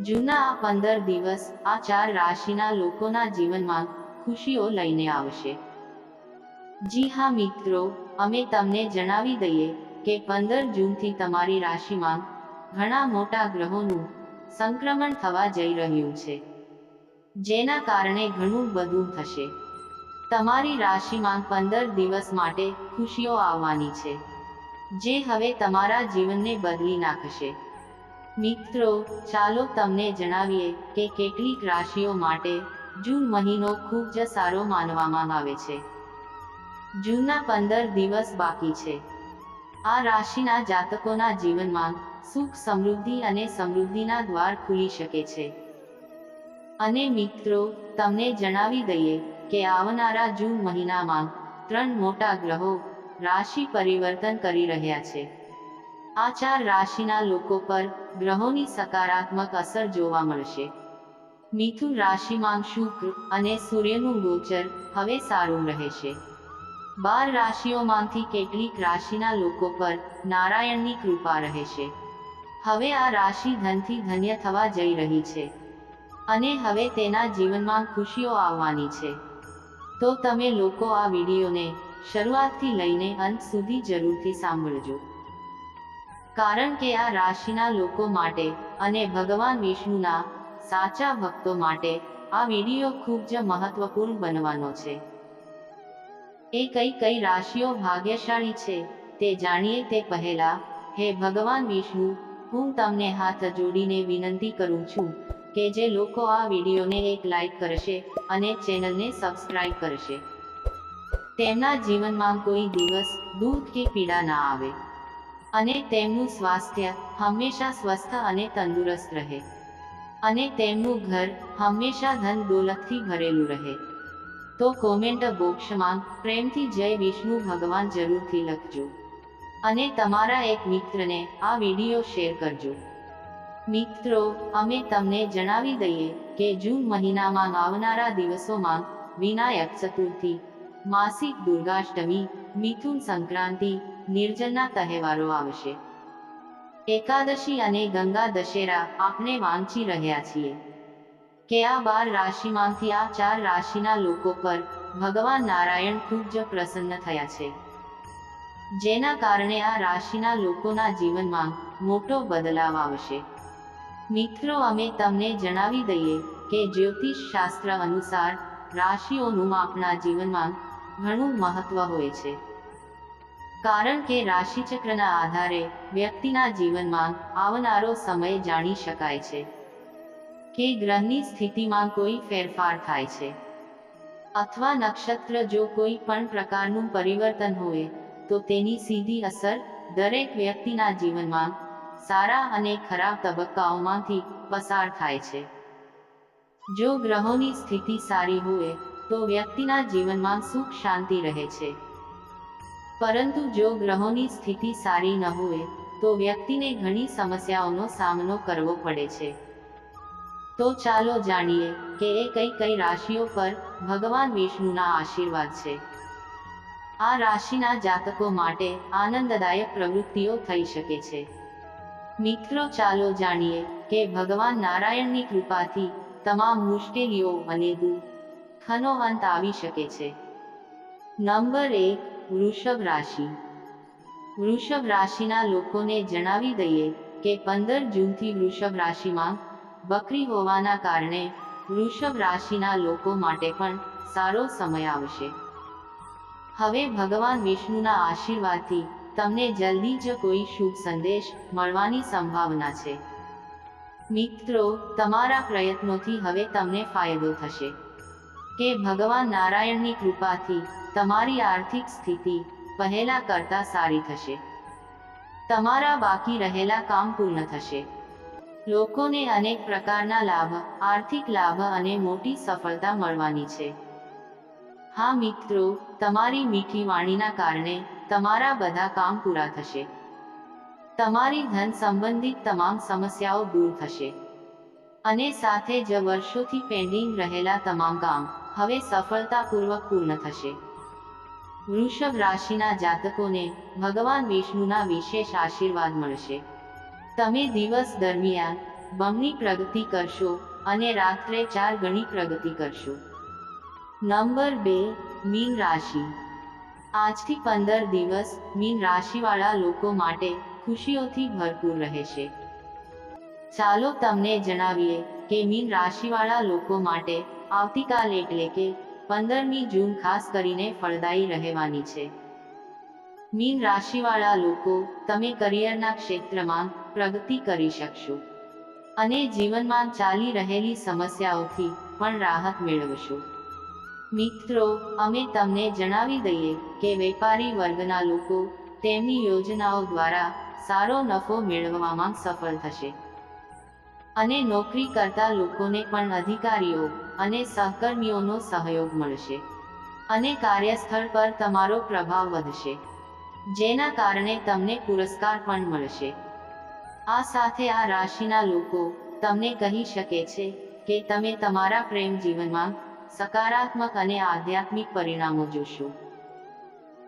જૂના આ પંદર દિવસ આ ચાર રાશિના લોકોના જીવનમાં ખુશીઓ લઈને આવશે. જી હા મિત્રો, અમે તમને જણાવી દઈએ કે પંદર જૂનથી તમારી રાશિમાં ઘણા મોટા ગ્રહોનું સંક્રમણ થવા જઈ રહ્યું છે, જેના કારણે ઘણું બધું થશે. તમારી રાશિમાં પંદર દિવસ માટે ખુશીઓ આવવાની છે, જે હવે તમારા જીવનને બદલી નાખશે. મિત્રો, ચાલો તમને જણાવીએ કે કેટલીક રાશિઓ માટે જૂન મહિનો ખૂબ જ સારો માનવામાં આવે છે. જૂનના પંદર દિવસ બાકી છે. આ રાશિના જાતકોના જીવનમાં સુખ સમૃદ્ધિ અને સમૃદ્ધિના દ્વાર ખુલી શકે છે. અને મિત્રો, તમને જણાવી દઈએ કે આવનારા જૂન મહિનામાં ત્રણ મોટા ગ્રહો રાશિ પરિવર્તન કરી રહ્યા છે. આ ચાર રાશિના લોકો પર ગ્રહોની સકારાત્મક અસર જોવા મળશે. મિથુન રાશિમાં શુક્ર અને સૂર્યનું ગોચર હવે સારું રહેશે. બાર રાશિઓમાંથી કેટલીક રાશિના લોકો પર નારાયણની કૃપા રહેશે. હવે આ રાશિ ધનથી ધન્ય થવા જઈ રહી છે. અને હવે તેના જીવનમાં ખુશીઓ આવવાની છે. તો તમે લોકો આ વિડીયોને શરૂઆતથી લઈને અંત સુધી જરૂરથી સાંભળજો. કારણ કે આ રાશિના લોકો માટે અને ભગવાન વિષ્ણુના સાચા ભક્તો માટે આ વીડિયો ખૂબ જ મહત્વપૂર્ણ બનવાનો છે. એ કઈ કઈ રાશિઓ ભાગ્યશાળી છે તે જાણીએ તે પહેલા, હે ભગવાન વિષ્ણુ, હું તમને હાથ જોડીને વિનંતી કરું છું કે જે લોકો આ વિડીયોને એક લાઈક કરશે અને ચેનલને સબસ્ક્રાઇબ કરશે. તેમના જીવનમાં કોઈ દિવસ દુઃખ કે પીડા ના આવે. અને તેમનું સ્વાસ્થ્ય હંમેશા સ્વસ્થ અને તંદુરસ્ત રહે. અને તેમનું ઘર હંમેશા ધન દોલતથી ભરેલું રહે. તો કોમેન્ટ બોક્સમાં પ્રેમથી જય વિષ્ણુ ભગવાન જરૂરથી લખજો. અને તમારા એક મિત્રને આ વીડિયો શેર કરજો. મિત્રો, અમે તમને જણાવી દઈએ કે જૂન મહિનામાં આવનારા દિવસોમાં વિનાયક ચતુર્થી, માસિક દુર્ગાષ્ટમી, મિથુન સંક્રાંતિ નિર્જનના તહેવારો આવશે. એકાદશી અને ગંગા દશેરા આપણે વાંચી રહ્યા છીએ. કે આ બાર રાશિમાંથી આ ચાર રાશિના લોકો પર ભગવાન નારાયણ ખૂબ જ પ્રસન્ન થયા છે. જેના કારણે આ રાશિના લોકોના જીવનમાં મોટો બદલાવ આવશે. મિત્રો, અમે તમને જણાવી દઈએ કે જ્યોતિષ શાસ્ત્ર અનુસાર રાશિઓનું આપણા જીવનમાં ઘણું મહત્વ હોય છે. કારણ કે રાશિચક્રના આધારે વ્યક્તિના જીવનમાં આવનારો સમય જાણી શકાય છે કે ગ્રહની સ્થિતિમાં કોઈ ફેરફાર થાય છે. અથવા નક્ષત્ર જો કોઈ પણ પ્રકારનું પરિવર્તન હોય, તો તેની સીધી અસર દરેક વ્યક્તિના જીવનમાં સારા અને ખરાબ તબક્કાઓમાંથી પસાર થાય છે. જો ગ્રહોની સ્થિતિ સારી હોય, તો વ્યક્તિના જીવનમાં સુખ શાંતિ રહે છે. પરંતુ જો ગ્રહોની સ્થિતિ સારી ન હોય, તો વ્યક્તિને ઘણી સમસ્યાઓનો સામનો કરવો પડે છે. તો ચાલો જાણીએ કે એ કઈ કઈ રાશિઓ પર ભગવાન વિષ્ણુના આશીર્વાદ છે. આ રાશિના જાતકો માટે આનંદદાયક પ્રવૃત્તિઓ થઈ શકે છે. મિત્રો, ચાલો જાણીએ કે ભગવાન નારાયણની કૃપાથી તમામ મુશ્કેલીઓ અને દુઃખનો અંત આવી શકે છે. નંબર એક વૃષભ રાશિ. વૃષભ રાશિના લોકોને જણાવી દઈએ કે પંદર જૂનથી વૃષભ રાશિમાં બકરી હોવાના કારણે વૃષભ રાશિના લોકો માટે પણ સારો સમય આવશે. હવે ભગવાન વિષ્ણુના આશીર્વાદથી તમને જલ્દી જ કોઈ શુભ સંદેશ મળવાની સંભાવના છે. મિત્રો, તમારા પ્રયત્નોથી હવે તમને ફાયદો થશે. કે ભગવાન નારાયણની કૃપાથી તમારી આર્થિક સ્થિતિ પહેલા કરતા સારી થશે. તમારા બાકી રહેલા કામ પૂર્ણ થશે. લોકોને અનેક પ્રકારના લાભ, આર્થિક લાભ અને મોટી સફળતા મળવાની છે. હા મિત્રો, તમારી મીઠી વાણીના કારણે તમારા બધા કામ પૂરા થશે. તમારી ધન સંબંધિત તમામ સમસ્યાઓ દૂર થશે. અને સાથે જ વર્ષોથી પેન્ડિંગ રહેલા તમામ કામ હવે સફળતાપૂર્વક પૂર્ણ થશે. વૃષભ રાશિના જાતકોને ભગવાન વિષ્ણુના વિશેષ આશીર્વાદ મળશે. તમે દિવસ દરમિયાન બમણી પ્રગતિ કરશો અને રાત્રે ચાર ગણી પ્રગતિ કરશો. નંબર બે, મીન રાશિ. આજથી પંદર દિવસ મીન રાશિવાળા લોકો માટે ખુશીઓથી ભરપૂર રહેશે. ચાલો તમને જણાવીએ કે મીન રાશિવાળા લોકો માટે આવતીકાલ એટલે કે પંદરમી જૂન ખાસ કરીને ફળદાયી રહેવાની છે. મીન રાશિવાળા લોકો, તમે કરિયરના ક્ષેત્રમાં પ્રગતિ કરી શકશો. અને જીવનમાં ચાલી રહેલી સમસ્યાઓથી પણ રાહત મેળવશો. મિત્રો, અમે તમને જણાવી દઈએ કે વેપારી વર્ગના લોકો તેમની યોજનાઓ દ્વારા સારો નફો મેળવવામાં સફળ થશે. અને નોકરી કરતા લોકોને પણ અધિકારીઓ અને સહકર્મીઓનો સહયોગ મળશે. અને કાર્યસ્થળ પર તમારો પ્રભાવ વધશે, જેના કારણે તમને પુરસ્કાર પણ મળશે. આ સાથે આ રાશિના લોકો તમને કહી શકે છે કે તમે તમારા પ્રેમ જીવનમાં સકારાત્મક અને આધ્યાત્મિક પરિણામો જોશો.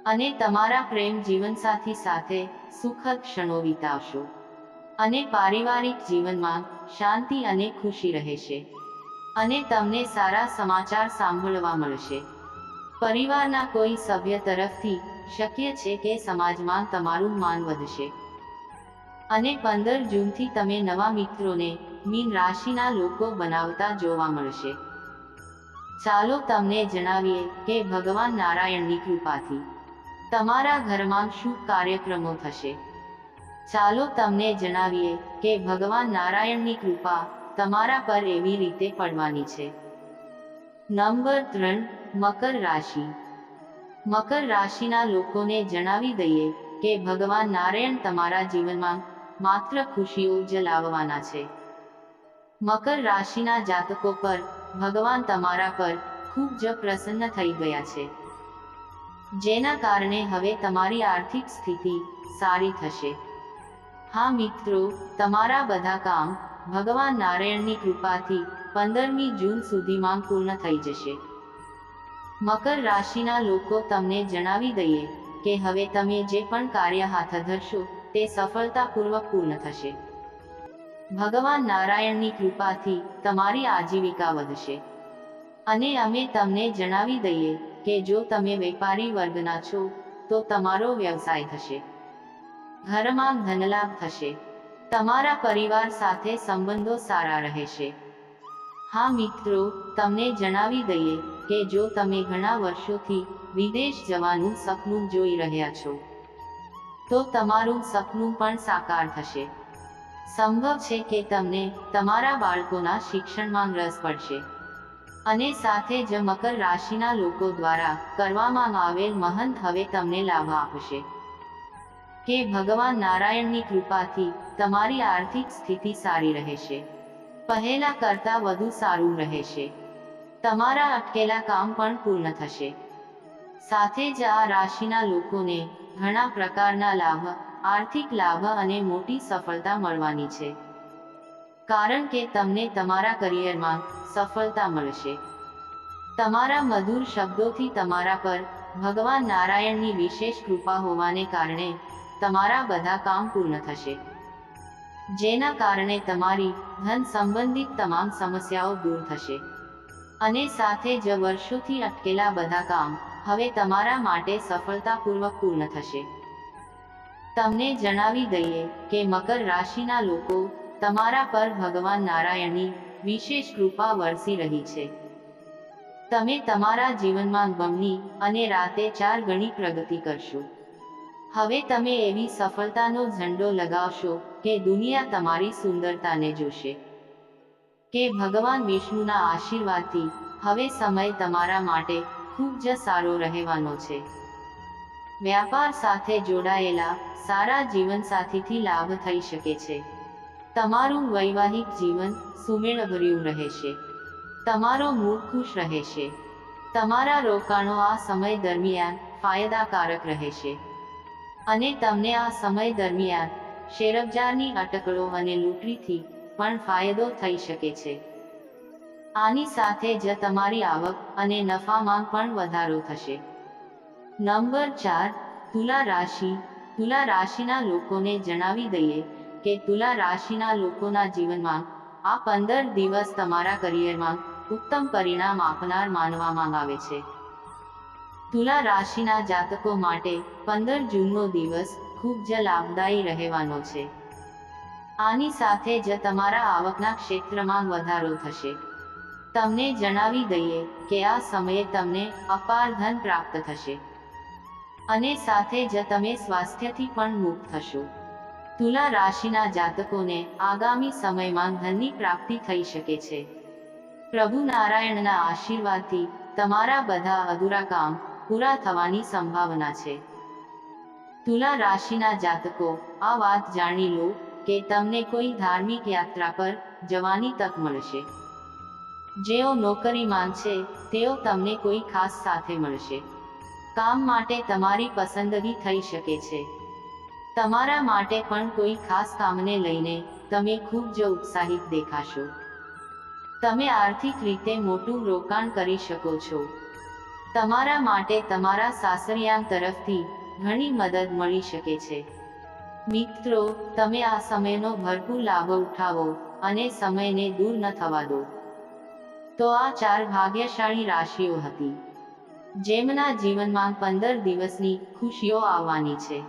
અને તમારા પ્રેમ જીવનસાથી સાથે સુખદ ક્ષણો વિતાવશો. અને પારિવારિક જીવનમાં શાંતિ અને ખુશી રહેશે અને તમને સારા સમાચાર સાંભળવા મળશે. પરિવારના કોઈ સભ્ય તરફથી શક્ય છે કે સમાજમાં તમારું માન વધશે. અને પંદર જૂનથી તમે નવા મિત્રોને મીન રાશિના લોકો બનાવતા જોવા મળશે. ચાલો તમને જણાવીએ કે ભગવાન નારાયણની કૃપાથી. તમારા ઘરમાં શુભ કાર્યક્રમો થશે. ચાલો તમને જણાવીએ કે ભગવાન નારાયણની કૃપા તમારા પર એવી રીતે પડવાની છે. નંબર ત્રણ, મકર રાશિ. મકર રાશિના લોકોને જણાવી દઈએ કે ભગવાન નારાયણ તમારા જીવનમાં માત્ર ખુશીઓ જ લાવવાના છે. મકર રાશિના જાતકો પર ભગવાન તમારા પર ખૂબ જ પ્રસન્ન થઈ ગયા છે. જેના કારણે હવે તમારી આર્થિક સ્થિતિ સારી થશે. હા મિત્રો, તમારા બધા કામ ભગવાન નારાયણની કૃપાથી પંદરમી જૂન સુધીમાં પૂર્ણ થઈ જશે. મકર રાશિના લોકો તમને જણાવી દઈએ કે હવે તમે જે પણ કાર્ય હાથ ધરશો તે સફળતાપૂર્વક પૂર્ણ થશે. ભગવાન નારાયણની કૃપાથી તમારી આજીવિકા વધશે. અને અમે તમને જણાવી દઈએ કે જો તમે વેપારી વર્ગના છો, તો તમારો વ્યવસાય થશે. ઘરમાં ધનલાભ થશે. તમારા પરિવાર સાથે સંબંધો સારા રહેશે. હા મિત્રો, તમને જણાવી દઈએ કે જો તમે ઘણા વર્ષોથી વિદેશ જવાનું સપનું જોઈ રહ્યા છો, તો તમારું સપનું પણ સાકાર થશે. સંભવ છે કે તમને તમારા બાળકોના શિક્ષણમાં રસ પડશે. અને સાથે જ મકર રાશિના લોકો દ્વારા કરવામાં આવેલ મહંત હવે તમને લાભ આપશે. કે ભગવાન નારાયણની કૃપાથી તમારી આર્થિક સ્થિતિ સારી રહેશે. પહેલા કરતા વધુ સારું રહેશે. તમારા અટકેલા કામ પણ પૂર્ણ થશે. સાથે જ આ રાશિના લોકોને ઘણા પ્રકારના લાભ, આર્થિક લાભ અને મોટી સફળતા મળવાની છે. કારણ કે તમને તમારા કરિયરમાં સફળતા મળશે. તમારા મધુર શબ્દોથી તમારા પર ભગવાન નારાયણની વિશેષ કૃપા હોવાને કારણે તમારા બધા કામ પૂર્ણ થશે. જેના કારણે તમારી ધન સંબંધિત તમામ સમસ્યાઓ દૂર થશે. અને સાથે જ વર્ષોથી અટકેલા બધા કામ હવે તમારા માટે સફળતાપૂર્વક પૂર્ણ થશે. તમને જણાવી દઈએ કે મકર રાશિના લોકો તમારા પર ભગવાન નારાયણની વિશેષ કૃપા વરસી રહી છે. તમે તમારા જીવનમાં બમણી અને રાતે ચાર ગણી પ્રગતિ કરશો. હવે તમે એવી સફળતાનો ઝંડો લગાવશો કે દુનિયા તમારી સુંદરતાને જોશે. કે ભગવાન વિષ્ણુના આશીર્વાદથી હવે સમય તમારા માટે ખૂબ જ સારો રહેવાનો છે. વ્યાપાર સાથે જોડાયેલા સારા જીવનસાથીથી લાભ થઈ શકે છે. તમારું વૈવાહિક જીવન સુમેળભર્યું રહેશે. તમારો મૂડ ખુશ રહેશે. તમારા રોકાણો આ સમય દરમિયાન ફાયદાકારક રહેશે. અને તમને આ સમય દરમિયાન શેરબજારની અટકળો અને લૂંટરીથી પણ ફાયદો થઈ શકે છે. આની સાથે જ તમારી આવક અને નફામાં પણ વધારો થશે. નંબર ચાર, તુલા રાશિ. તુલા રાશિના લોકોને જણાવી દઈએ કે તુલા રાશિના લોકોના જીવનમાં આ પંદર દિવસ તમારા કરિયરમાં ઉત્તમ પરિણામ આપનાર માનવામાં આવે છે. તુલા રાશિના જાતકો માટે પંદર જૂનનો દિવસ ખૂબ જ લાભદાયી રહેવાનો છે. આની સાથે જ તમારા આવકના ક્ષેત્રમાં વધારો થશે. તમને જણાવી દઈએ કે આ સમયે તમને અપાર ધન પ્રાપ્ત થશે. અને સાથે જ તમે સ્વાસ્થ્યથી પણ મુક્ત થશો. તુલા રાશિના જાતકોને આગામી સમયમાં ધનની પ્રાપ્તિ થઈ શકે છે. પ્રભુ નારાયણના આશીર્વાદથી તમારા બધા અધૂરા કામ પૂરા થવાની સંભાવના છે. તુલા રાશિના જાતકો, આ વાત જાણી લો કે તમને કોઈ ધાર્મિક યાત્રા પર જવાની તક મળશે. જેઓ નોકરીમાં છે તેઓ તમને કોઈ ખાસ સાથે મળશે. કામ માટે તમારી પસંદગી થઈ શકે છે. તમારા માટે પણ કોઈ ખાસ કામને લઈને તમે ખૂબ જ ઉત્સાહિત દેખાશો. તમે આર્થિક રીતે મોટું રોકાણ કરી શકો છો. તમારા માટે તમારા સાસરિયા તરફથી ઘણી મદદ મળી શકે છે. મિત્રો, તમે આ સમયનો ભરપૂર લાભ ઉઠાવો અને સમયને દૂર ન થવા દો. તો આ ચાર ભાગ્યશાળી રાશિઓ હતી. જેમના જીવનમાં પંદર દિવસની ખુશીઓ આવવાની છે.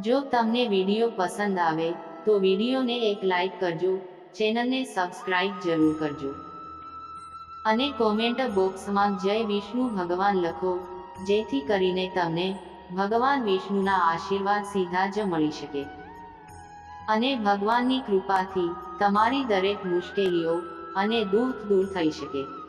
જો તમને વીડિયો પસંદ આવે, તો વિડીયોને એક લાઈક કરજો, ચેનલને સબસ્ક્રાઇબ જરૂર કરજો. અને કોમેન્ટ બોક્સમાં જય વિષ્ણુ ભગવાન લખો. જેથી કરીને તમને ભગવાન વિષ્ણુના આશીર્વાદ સીધા જ મળી શકે. અને ભગવાનની કૃપાથી તમારી દરેક મુશ્કેલીઓ અને દુઃખ દૂર થઈ શકે.